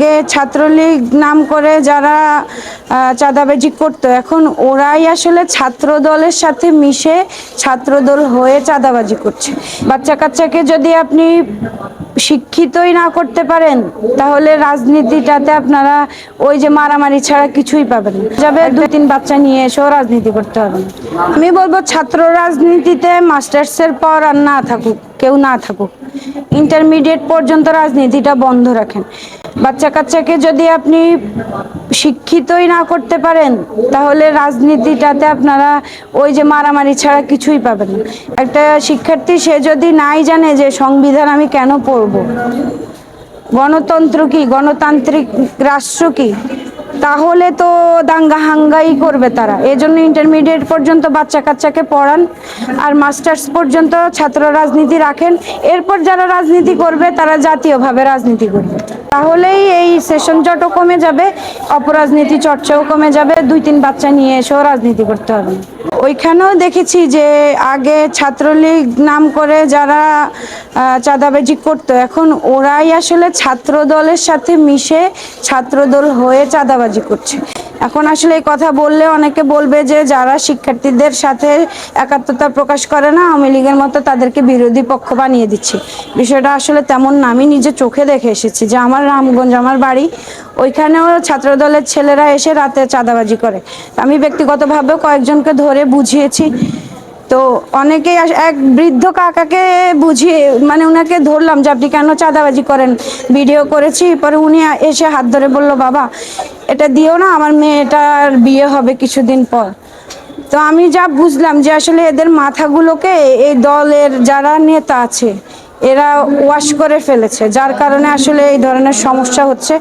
আগে ছাত্রলীগ নাম করে যারা চাঁদাবাজি করতো, এখন ওরাই আসলে ছাত্র দলের সাথে মিশে ছাত্র দল হয়ে চাঁদাবাজি করছে। বাচ্চা কাচ্চাকে যদি আপনি শিক্ষিতই না করতে পারেন, তাহলে রাজনীতিটাতে আপনারা ওই যে মারামারি ছাড়া কিছুই পাবেন যাবে দুই তিন বাচ্চা নিয়ে এসেও রাজনীতি করতে হবে। আমি বলব, ছাত্র রাজনীতিতে মাস্টার্সের পর আর না থাকুক, কেউ না থাকুক। ইন্টারমিডিয়েট পর্যন্ত রাজনীতিটা বন্ধ রাখেন। বাচ্চা কাচ্চাকে যদি আপনি শিক্ষিতই না করতে পারেন, তাহলে রাজনীতিটাতে আপনারা ওই যে মারামারি ছাড়া কিছুই পাবেন একটা শিক্ষার্থী, সে যদি নাই জানে যে সংবিধান আমি কেন পড়ব, গণতন্ত্র কি? গণতান্ত্রিক রাষ্ট্র কি? তাহলে তো দাঙ্গা হাঙ্গাই করবে তারা। এই জন্য ইন্টারমিডিয়েট পর্যন্ত বাচ্চা কাচ্চাকে পড়ান আর মাস্টার্স পর্যন্ত ছাত্র রাজনীতি রাখেন। এরপর যারা রাজনীতি করবে, তারা জাতীয়ভাবে রাজনীতি করবে। তাহলেই এই সেশন জটও কমে যাবে, অপরাজনীতি চর্চাও কমে যাবে দুই তিন বাচ্চা নিয়ে এসেও রাজনীতি করতে হবে। ওইখানেও দেখেছি যে আগে ছাত্রলীগ নাম করে যারা চাঁদাবাজি করতো। এখন ওরাই আসলে ছাত্র দলের সাথে মিশে ছাত্র দল হয়ে চাঁদাবাজি করছে। এখন আসলে এই কথা বললে অনেকে বলবে যে যারা শিক্ষার্থীদের সাথে একাত্মতা প্রকাশ করে না, আওয়ামী লীগের মতো তাদেরকে বিরোধী পক্ষ বানিয়ে দিচ্ছে। বিষয়টা আসলে তেমন না। আমি নিজে চোখে দেখে এসেছি যে আমার রামগঞ্জ, আমার বাড়ি, ওইখানেও ছাত্র দলের ছেলেরা এসে রাতে চাঁদাবাজি করে। আমি ব্যক্তিগতভাবেও কয়েকজনকে ধরে বুঝিয়েছি তো অনেকেই এক বৃদ্ধ কাকাকে বুঝিয়ে মানে ওনাকে ধরলাম যে আপনি কেন চাঁদাবাজি করেন? ভিডিও করেছি, পরে উনি এসে হাত ধরে বলল, বাবা, এটা দিও না, আমার মেয়েটার বিয়ে হবে কিছুদিন পর। তো আমি যা বুঝলাম যে আসলে এদের মাথাগুলোকে এই দলের যারা নেতা আছে এরা ওয়াশ করে ফেলেছে, যার কারণে আসলে এই ধরনের সমস্যা হচ্ছে।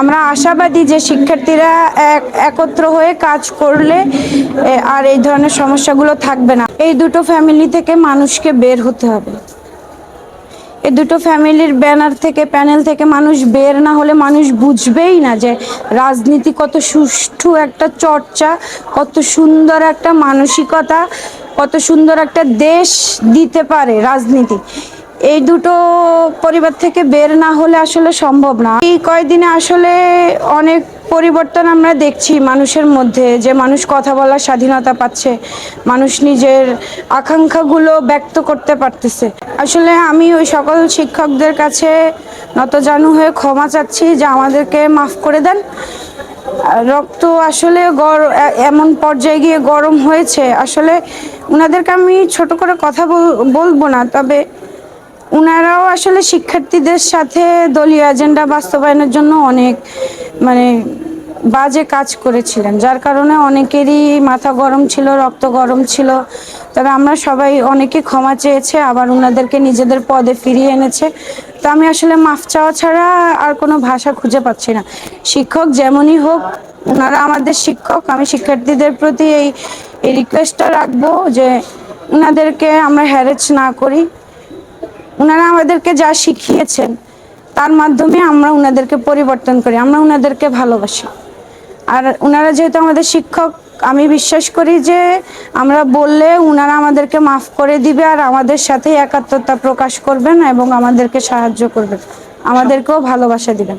আমরা আশাবাদী যে শিক্ষার্থীরা এক একত্র হয়ে কাজ করলে আর এই ধরনের সমস্যাগুলো থাকবে না। এই দুটো ফ্যামিলি থেকে মানুষকে বের হতে হবে। এই দুটো ফ্যামিলির ব্যানার থেকে প্যানেল থেকে মানুষ বের না হলে মানুষ বুঝবেই না যে রাজনীতি কত সুষ্ঠু একটা চর্চা, কত সুন্দর একটা মানসিকতা, কত সুন্দর একটা দেশ দিতে পারে রাজনীতি। এই দুটো পরিবার থেকে বের না হলে আসলে সম্ভব না। এই কয়দিনে আসলে অনেক পরিবর্তন আমরা দেখছি মানুষের মধ্যে, যে মানুষ কথা বলার স্বাধীনতা পাচ্ছে, মানুষ নিজের আকাঙ্ক্ষাগুলো ব্যক্ত করতে পারতেছে। আসলে আমি ওই সকল শিক্ষকদের কাছে নতজানু হয়ে ক্ষমা চাচ্ছি, যে আমাদেরকে মাফ করে দেন। রক্ত আসলে এমন পর্যায়ে গিয়ে গরম হয়েছে। আসলে ওনাদেরকে আমি ছোট করে কথা বল- বলব না, তবে উনারাও আসলে শিক্ষার্থীদের সাথে দলীয় এজেন্ডা বাস্তবায়নের জন্য অনেক মানে বাজে কাজ করেছিলেন। যার কারণে অনেকেরই মাথা গরম ছিল, রক্ত গরম ছিল। তবে আমরা সবাই অনেকে ক্ষমা চেয়েছে, আবার উনাদেরকে নিজেদের পদে ফিরিয়ে এনেছে। তো আমি আসলে মাফ চাওয়া ছাড়া আর কোনো ভাষা খুঁজে পাচ্ছি না। শিক্ষক যেমনই হোক ওনারা আমাদের শিক্ষক। আমি শিক্ষার্থীদের প্রতি এই রিকোয়েস্টটা রাখব যে ওনাদেরকে আমরা হ্যারেজ না করি। ওনারা আমাদেরকে যা শিখিয়েছেন, তার মাধ্যমে আমরা ওনাদেরকে পরিবর্তন করি, আমরা ওনাদেরকে ভালোবাসি। আর ওনারা যেহেতু আমাদের শিক্ষক, আমি বিশ্বাস করি যে আমরা বললে ওনারা আমাদেরকে মাফ করে দিবে আর আমাদের সাথে একাত্মতা প্রকাশ করবেন এবং আমাদেরকে সাহায্য করবেন। আমাদেরকেও ভালোবাসা দিবেন।